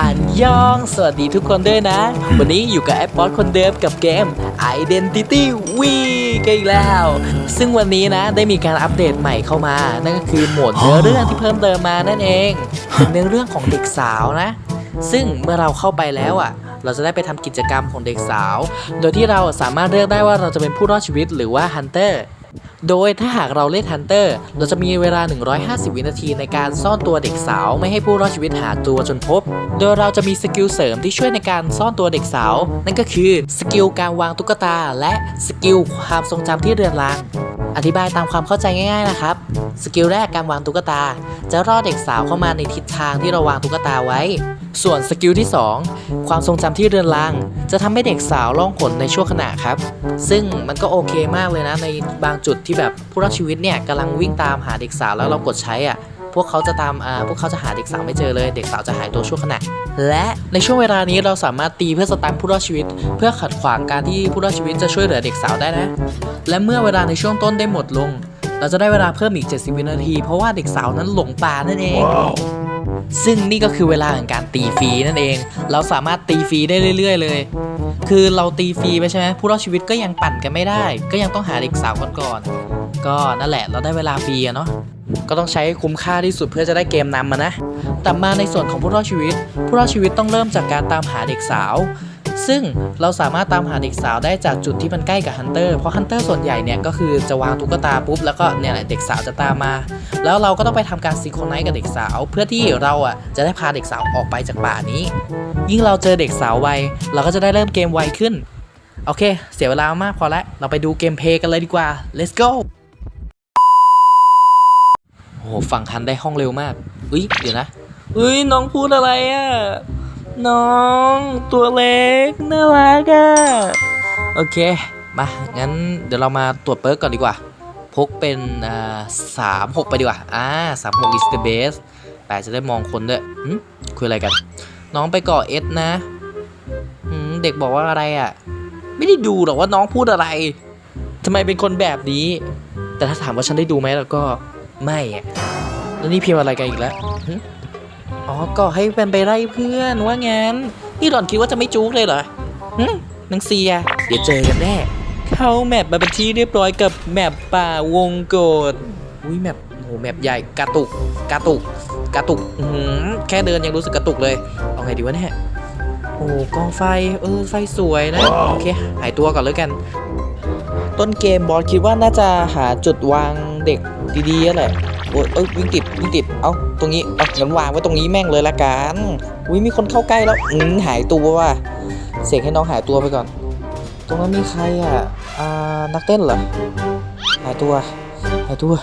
อันยอง สวัสดีทุกคนด้วยนะ วันนี้อยู่กับแอปป๊อตคนเดิมกับเกม Identity V กันอีกแล้ว ซึ่งวันนี้นะได้มีการอัปเดตใหม่เข้ามา นั่นก็คือโหมดเนื้อเรื่องที่เพิ่มเติมมานั่นเองเป็นเนื้อเรื่องของเด็กสาวนะ ซึ่งเมื่อเราเข้าไปแล้วอะเราจะได้ไปทำกิจกรรมของเด็กสาว โดยที่เราสามารถเลือกได้ว่าเราจะเป็นผู้รอดชีวิตหรือว่าฮันเตอร์ โดยถ้าหากเราเล่นฮันเตอร์ เราจะมีเวลา 150 วินาทีในการซ่อนตัวเด็กสาวไม่ให้ผู้รอดชีวิตหาตัวจนพบ โดยเราจะมีสกิลเสริมที่ช่วยในการซ่อนตัวเด็กสาว นั่นก็คือสกิลการวางตุ๊กตา และสกิลความทรงจำที่เรือนรางอธิบายตามความเข้าใจง่ายๆนะครับ สกิลแรกการวางตุ๊กตา จะรอดเด็กสาวเข้ามาในทิศทางที่เราวางตุ๊กตาไว้ ส่วนสกิลที่ 2 ความทรงจำที่เรือนราง จะทำให้เด็กสาวล่องหนในช่วงขณะครับ ซึ่งมันก็โอเคมากเลยนะ ในบางจุดที่แบบผู้รอดชีวิตเนี่ยกำลังวิ่งตามหาเด็กสาวแล้วเรากดใช้อะพวกเขาจะตามอ่าพวกเขาจะหาเด็กสาวไม่เจอเลย เด็กสาวจะหายตัวช่วงขณะ และในช่วงเวลานี้เราสามารถตีเพื่อสตันผู้รอดชีวิต เพื่อขัดขวางการที่ผู้รอดชีวิตจะช่วยเหลือเด็กสาวได้นะ และเมื่อเวลาในช่วงต้นได้หมดลง เราจะได้เวลาเพิ่มอีก 70 วินาที เพราะว่าเด็กสาวนั้นหลงป่านั่นเอง ซึ่งนี่ก็คือเวลาของการตีฟรีนั่นเอง เราสามารถตีฟรีได้เรื่อย ๆ เลย คือเราตีฟรีไปใช่ไหมผู้รอดชีวิตก็ยังปั่นกันไม่ได้ ก็ยังต้องหาเด็กสาวก่อนก่อนก็นั่นแหละเราได้เวลาฟรีอะเนาะก็ต้องใช้ให้คุ้มค่าที่สุดเพื่อจะได้เกมนำมานะ แต่มาในส่วนของผู้รอดชีวิต ผู้รอดชีวิตต้องเริ่มจากการตามหาเด็กสาว ซึ่งเราสามารถตามหาเด็กสาวได้จากจุดที่มันใกล้กับฮันเตอร์เพราะฮันเตอร์ส่วนใหญ่เนี่ยก็คือจะวางตุ๊กตาปุ๊บแล้วก็เนี่ยแหละเด็กสาวจะตามมา แล้วเราก็ต้องไปทำการซิงโครไนซ์กับเด็กสาว เพื่อที่เราอะจะได้พาเด็กสาวออกไปจากป่านี้ ยิ่งเราเจอเด็กสาวไวเราก็จะได้เริ่มเกมไวขึ้นโอเค เสียเวลามากพอแล้ว เราไปดูเกมเพลย์กันเลยดีกว่า let's go โอ้โหฝั่งทันได้ห้องเร็วมาก อุ้ยเดี๋ยวนะ อุ้ยน้องพูดอะไรอะ น้อง ตัวเล็กน่ารักอะโอเค มา งั้นเดี๋ยวเรามาตรวจเปิร์กก่อนดีกว่า พกเป็นอ่าสามหกไปดีกว่า อ่าสามหก is the best แต่จะได้มองคนด้วยคุยอะไรกัน น้องไปเกาะเอสนะหืมเด็กบอกว่าอะไรอะ ไม่ได้ดูหรอกว่าน้องพูดอะไรทำไมเป็นคนแบบนี้ แต่ถ้าถามว่าฉันได้ดูไหมแล้วก็ไม่อะแล้วนี่พิมพ์อะไรกันอีกแล้ว อ๋อก็ให้เป็นไปไล่เพื่อนว่างั้น นี่หล่อนคิดว่าจะไม่จุกเลยเหรอหึนังเซีย เดี๋ยวเจอกันแน่ เข้าแมปมาเป็นที่เรียบร้อยกับแมปป่าวงโกดอุ้ยแมปโหแมปใหญ่กระตุกกระตุกกระตุกอื้อหือแค่เดินยังรู้สึกกระตุกเลย เอาไงดีวะเนี่ย โอ้กองไฟ เออ ไฟสวยนะ โอเค หายตัวก่อนแล้วกัน ต้นเกมบอสคิดว่าน่าจะหาจุดวางเด็กดีๆแหละ โอ้ยเอ้ยวิ่งติดวิ่งติด เอ้าตรงนี้เอางั้นวางไว้ตรงนี้แม่งเลยละกันอุ้ยมีคนเข้าใกล้แล้วอืมหายตัวว่ะเสกให้น้องหายตัวไปก่อน ตรงนั้นมีใครอะอ่านักเต้นเหรอหายตัวหายตัว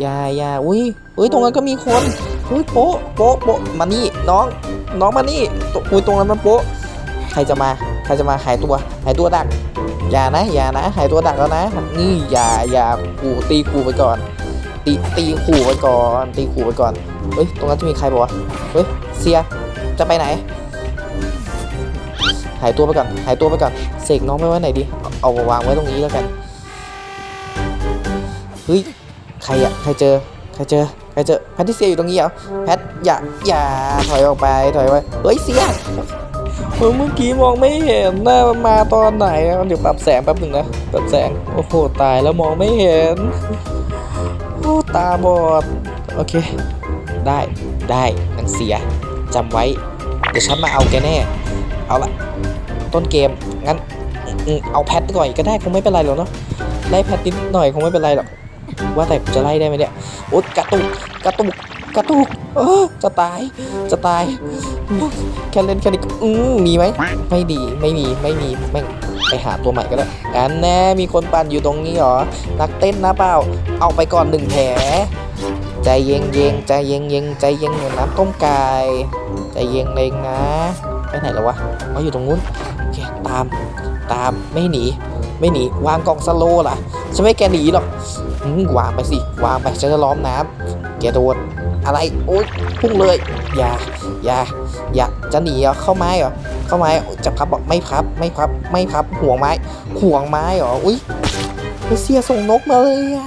อย่าอย่าอุ้ยอุ้ยตรงนั้นก็มีคนอุ้ยโป๊ะโป๊ะโป๊ะมานี่น้องน้องมานี่ตอุ้ยตรงนั้นมันโป๊ะใครจะมาใครจะมาหายตัวหายตัวดักอย่านะอย่านะหายตัวดักแล้วนะนี่อย่าอย่าขู่ตีขู่ไปก่อน ตีตีขู่ไปก่อนตีขู่ไปก่อนเฮ้ยตรงนั้นจะมีใครบอกวะเฮ้ยเสียจะไปไหน หายตัวไปก่อนหายตัวไปก่อนเสกน้องไปไว้ไหนดีเอาวางไว้ตรงนี้แล้วกันเฮ้ยใครอะใครเจอใครเจอใครเจอแพทริเซียอยู่ตรงนี้เหรอแพทอย่าอย่าถอยออกไปถอยไปเฮ้ยเสียเมื่อกี้มองไม่เห็นนะมันมาตอนไหนอะเดี๋ยวปรับแสงแป๊บหนึ่งนะปรับแสงโอ้โหตายแล้วมองไม่เห็น ตาบอด โอเค ได้ได้นังเสียจำไว้ เดี๋ยวฉันมาเอาแกแน่ เอาละต้นเกม งั้น เอาแพทก่อนก็ได้คงไม่เป็นไรหรอกเนาะไล่แพทนิดหน่อยคงไม่เป็นไรหรอกว่าแต่จะไล่ได้ไหมเนี่ยโอ๊ยกระตุกกระตุก กระตุกเออจะตาย จะตาย แค่เล่นแค่นี้อืมมีไหม ไม่ดี ไม่มี ไม่มีแม่ไปหาตัวใหม่ก็ได้อันแน่ มีคนปั่นอยู่ตรงนี้เหรอ นักเต้นนะเปล่า เอาไปก่อนหนึ่งแผล ใจเย็นเย็นใจเย็นเย็นใจเย็นเหมือนน้ำต้มไก่ ใจเย็นเองนะ ไปไหนแล้ววะอ๋ออยู่ตรงนู้นโอเคตาม ตาม ไม่หนี ไม่หนี วางกล่องสโลล่ะฉันไม่แกหนีหรอกวางไปสิ วางไป ฉันจะล้อมน้ำแกโดน อะไรโอ๊ยพุ่งเลย อย่า อย่า อย่า จะหนีเหรอ เข้าไม้เหรอ เข้าไม้จะพับบอกไม่พับ ไม่พับ ไม่พับ ห่วงไม้ ห่วงไม้เหรอ อุ้ยเฮเซียส่งนกมาเลยอะ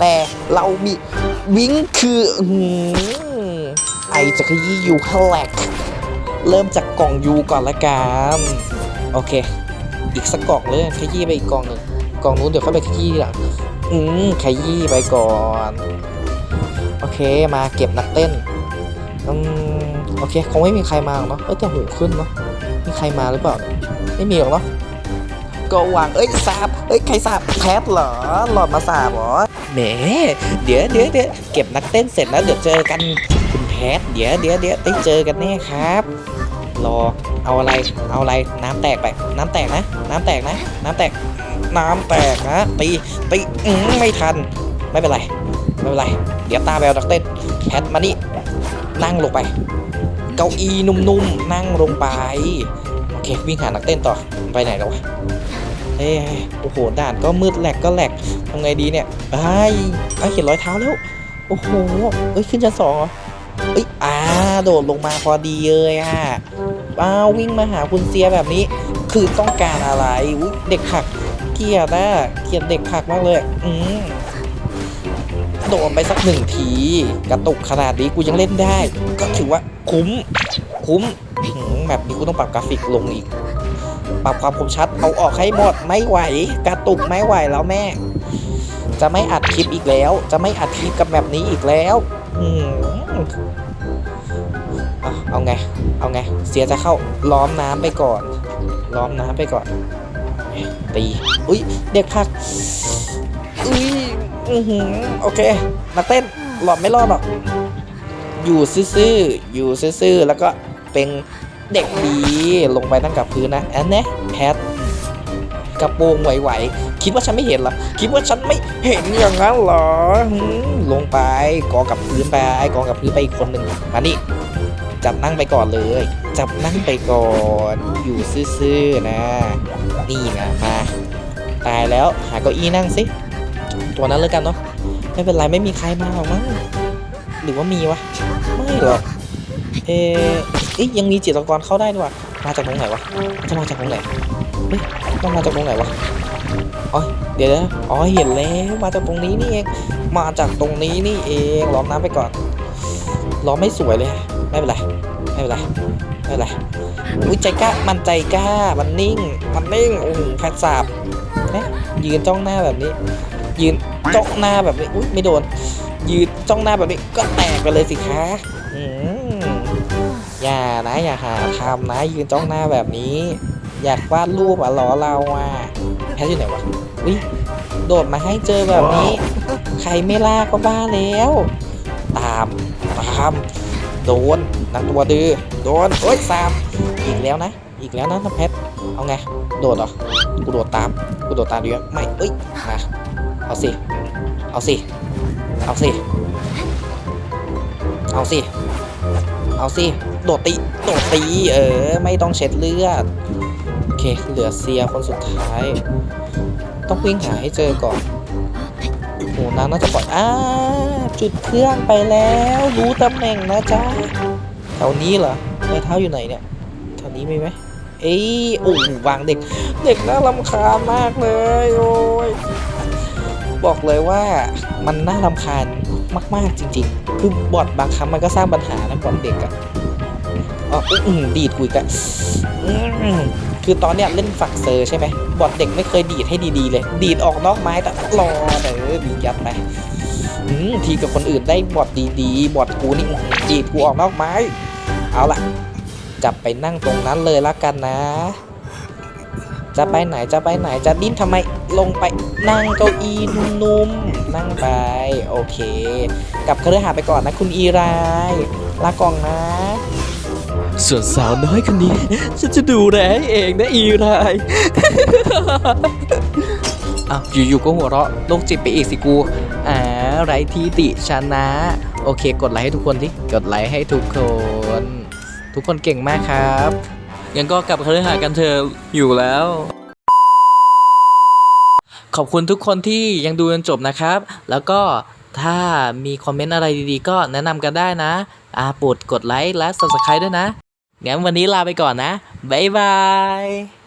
แต่เรามีวิงคืออื้อหือไอจะขยี้อยู่ขแลกเริ่มจากกล่องยูก่อนละกันโอเค อีกสักกล่องเลยขยี้ไปอีกกล่องหนึ่งกล่องนู้นเดี๋ยวค่อยไปขยี้ทีหลังอืมขยี้ไปก่อน เคมาเก็บนักเต้นอืมโอเคคงไม่มีใครมาหรอกเนาะเอ้ยแต่หูขึ้นเนาะมีใครมาหรือเปล่าไม่มีหรอกเนาะก็วางเอ้ยสาบเอ้ยใครสาบแพทเหรอหลอดมาสาบเหรอแหมเดี๋ยวเดี๋ยวเดี๋ยวเก็บนักเต้นเสร็จแล้วเดี๋ยวเจอกันคุณแพทเดี๋ยวเดี๋ยวเดี๋ยวได้เจอกันแน่ครับ รอเอาอะไรเอาอะไรน้ำแตกไป น้ำแตกนะ น้ำแตกนะ น้ำแตก น้ำแตกนะตีตีอืมไม่ทันไม่เป็นไร ไม่เป็นไร เดี๋ยวตาแววดักเต้นแพทมานี่นั่งลงไป เก้าอี้นุ่มๆนั่งลงไปโอเควิ่งหานักเต้นต่อไปไหนแล้ววะเอ้โอ้โหด่านก็มืดแหลกก็แหลกทำไงดีเนี่ยไอ้ไอ้ยเห็นรอยเท้าแล้วโอ้โหเอ้ยขึ้นชั้นสองเหรอเอ้ยอ่าโดดลงมาพอดีเลยอะว้าววิ่งมาหาคุณเซียแบบนี้ คือต้องการอะไรเด็กผักเกียดอะเกียดเด็กผักมากเลย อืม โดนไปสักหนึ่งที กระตุกขนาดนี้กูยังเล่นได้ ก็ถือว่าคุ้ม คุ้มแบบนี้กูต้องปรับกราฟิกลงอีก ปรับความคมชัดเอาออกให้หมดไม่ไหว กระตุกไม่ไหวแล้วแม่ จะไม่อัดคลิปอีกแล้ว จะไม่อัดคลิปกับแบบนี้อีกแล้วอืมเอาเอาไง เอาไง เสียจะเข้าล้อมน้ำไปก่อน ล้อมน้ำไปก่อน ตี อุ้ยเด็กพักอุ้ย อือหือโอเคนักเต้นหลอดไม่รอดหรอก อยู่ซื่อๆอยู่ซื่อๆแล้วก็เป็นเด็กดีลงไปตั้งกับพื้นนะแอนเนี้ยแพทกระโปรงไหวๆคิดว่าฉันไม่เห็นหรอ คิดว่าฉันไม่เห็นอย่างนั้นเหรอ ลงไปกอกับพื้นไปกอกับพื้นไปอีกคนหนึ่งมานี่จับนั่งไปก่อนเลย จับนั่งไปก่อน อยู่ซื่อๆนะ นี่นะมา ตายแล้วหาเก้าอี้นั่งสิ ตัวนั้นเลยกันเนาะไม่เป็นไรไม่มีใครมาหรอกมั้งหรือว่ามีวะไม่หรอกเอะเอ๊ยยังมีจิตรกรเข้าได้ด้วยมาจากตรงไหนวะมันจะมาจากตรงไหนเฮ้ยต้องมาจากตรงไหนวะอ๋อเดี๋ยวนะอ๋อเห็นแล้วมาจากตรงนี้นี่เองมาจากตรงนี้นี่เองล้อมน้ำไปก่อนล้อมไม่สวยเลยไม่เป็นไรไม่เป็นไรไม่เป็นไรอุ้ยใจกล้ามันใจกล้ามันนิ่งมันนิ่งโอ้โหแพทสาบนะยืนจ้องหน้าแบบนี้ ยืนจ้องหน้าแบบนี้อุ้ยไม่โดน ยืนจ้องหน้าแบบนี้ก็แตกไปเลยสิคะอย่านะอย่าหาทำนะยืนจ้องหน้าแบบนี้ อยากวาดรูปอะล้อเราอะแพทอยู่ไหนวะอุ้ยโดดมาให้เจอแบบนี้ ใครไม่ล่าก็บ้าแล้ว ตามตามโดนนักตัวดื้อโดนโอ้ยสามอีกแล้วนะ อีกแล้วนะน้ำเพชรเอาไง โดดเหรอกูโดดตามกูโดดตามดีไหมไม่เอ้ยมา เอาสิ เอาสิ เอาสิ เอาสิ เอาสิ โดดตี โดดตี เออ ไม่ต้องเช็ดเลือด โอเค เหลือเซียคนสุดท้าย ต้องวิ่งหาให้เจอก่อนโหนางน่าจะปล่อยอ่าจุดเครื่องไปแล้ว รู้ตำแหน่งนะจ๊ะแถวนี้เหรอรอยเท้าอยู่ไหนเนี่ยแถวนี้มีไหมเอ้ยโอ้วางเด็ก เด็กน่ารำคาญมากเลย โอ้ย บอกเลยว่ามันน่ารำคาญมาก ๆ จริง ๆ คือบอดบางครั้งมันก็สร้างปัญหานะบอดเด็กอะอ๋ออื้อดีดกุยกันคือตอนเนี้ยเล่นฝักเซอร์ใช่ไหมบอดเด็กไม่เคยดีดให้ดีๆเลย ดีดออกนอกไม้แต่รอเออดีดยัดไปอืมทีกับคนอื่นได้บอดดีๆบอดกูนี่ดีดกูออกนอกไม้ เอาล่ะ จับไปนั่งตรงนั้นเลยละกันนะ จะไปไหนจะไปไหนจะดิ้นทำไมลงไปนั่งเก้าอี้นุ่มๆนั่งไป โอเคกลับเครือหาสน์ไปก่อนนะคุณอีรายลากล่องนะ ส่วนสาวน้อยคนนี้ฉันจะดูแลให้เองนะอีรายอ้าวอยู่ๆก็หัวเราะโรคจิตไปอีกสิกูอ่าไรทีติชนะ โอเค กดไลค์ให้ทุกคนที่กดไลค์ให้ทุกคน ทุกคนเก่งมากครับ งั้นก็กลับครือหาสน์กันเถอะอยู่แล้ว ขอบคุณทุกคนที่ยังดูจนจบนะครับ แล้วก็ถ้ามีคอมเมนต์อะไรดีๆ ก็แนะนำกันได้นะอ่าโปรดกดไลค์และ subscribe ด้วยนะงั้นวันนี้ลาไปก่อนนะ บ๊ายบาย